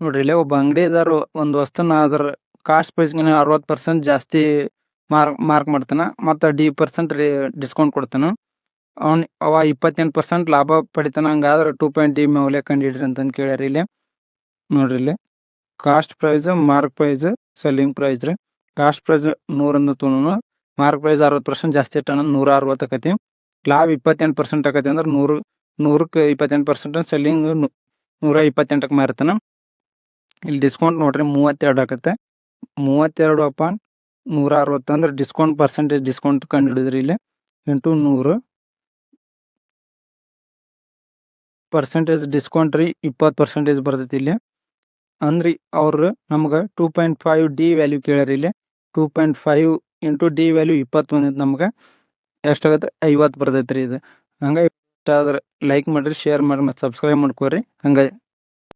ನೋಡ್ರಿ, ಇಲ್ಲೇ ಒಬ್ಬ ಅಂಗಡಿದಾರು ಒಂದ್ ವಸ್ತುನ ಅದ್ರ ಕಾಸ್ಟ್ ಪ್ರೈಸ್ ಗಿನ ಅರವತ್ತು ಪರ್ಸೆಂಟ್ ಜಾಸ್ತಿ ಮಾರ್ಕ್ ಮಾರ್ಕ್ ಮಾಡ್ತಾನ, ಮತ್ತ ಡಿ ಪರ್ಸೆಂಟ್ ಡಿಸ್ಕೌಂಟ್ ಕೊಡ್ತಾನ. ಅವ್ನ್, ಅವ ಇಪ್ಪತ್ತೆಂಟು ಪರ್ಸೆಂಟ್ ಲಾಭ ಪಡಿತಾನ, ಹಂಗಾದ್ರೆ ಟೂ ಪಾಯಿಂಟ್ ಡಿ ಮೌಲ್ಯ ಕಂಡಿಡ್ರಿ ಅಂತಂದು ಕೇಳ್ಯಾರ ಇಲ್ಲಿ. ನೋಡ್ರಿ ಇಲ್ಲಿ cost price mark price selling price ರೀ. ಕಾಸ್ಟ್ ಪ್ರೈಸ್ ನೂರನ್ನು ತೊಗೊಂಡು ಮಾರ್ಕ್ ಪ್ರೈಸ್ ಅರವತ್ತು ಪರ್ಸೆಂಟ್ ಜಾಸ್ತಿ ಇಟ್ಟಾನ ನೂರ ಅರವತ್ತು ಆಕತಿ. ಲಾಭ ಇಪ್ಪತ್ತೆಂಟು ಪರ್ಸೆಂಟ್ ಆಕತಿ ಅಂದ್ರೆ ನೂರು, ನೂರಕ್ಕೆ ಇಪ್ಪತ್ತೆಂಟು ಪರ್ಸೆಂಟ್ ಸೆಲ್ಲಿಂಗ್ ನೂರ ಇಪ್ಪತ್ತೆಂಟಕ್ಕೆ ಮಾರ್ತಾನ. ಇಲ್ಲಿ ಡಿಸ್ಕೌಂಟ್ ನೋಡ್ರಿ ಮೂವತ್ತೆರಡು ಆಗುತ್ತೆ. ಮೂವತ್ತೆರಡು ಅಪಾನ್ ನೂರ ಅರವತ್ತು ಅಂದ್ರೆ ಡಿಸ್ಕೌಂಟ್ ಪರ್ಸೆಂಟೇಜ್ ಡಿಸ್ಕೌಂಟ್ ಕಂಡು ಹಿಡಿದ್ರಿ ಇಲ್ಲಿ. ಇಂಟು ನೂರು ಪರ್ಸೆಂಟೇಜ್ ಡಿಸ್ಕೌಂಟ್ ರೀ, ಇಪ್ಪತ್ತು ಪರ್ಸೆಂಟೇಜ್ ಬರ್ತೈತಿ ಇಲ್ಲಿ. ಅಂದ್ರಿ ಅವರು ನಮ್ಗೆ two point five D value ಕೇಳ್ಯಾರ ಇಲ್ಲಿ. Two point five into D value ಇಪ್ಪತ್ತು ಬಂದೈತೆ ನಮ್ಗೆ. ಎಷ್ಟಾಗತ್ತೆ? ಐವತ್ತು ಬರ್ತೈತೆ ರೀ ಇದು. ಹಂಗೆ ಇಷ್ಟ ಆದ್ರೆ ಲೈಕ್ ಮಾಡಿರಿ ಶೇರ್ ಮಾಡಿ ಮತ್ತು ಸಬ್ಸ್ಕ್ರೈಬ್ ಮಾಡ್ಕೊರಿ. ಹಂಗೆ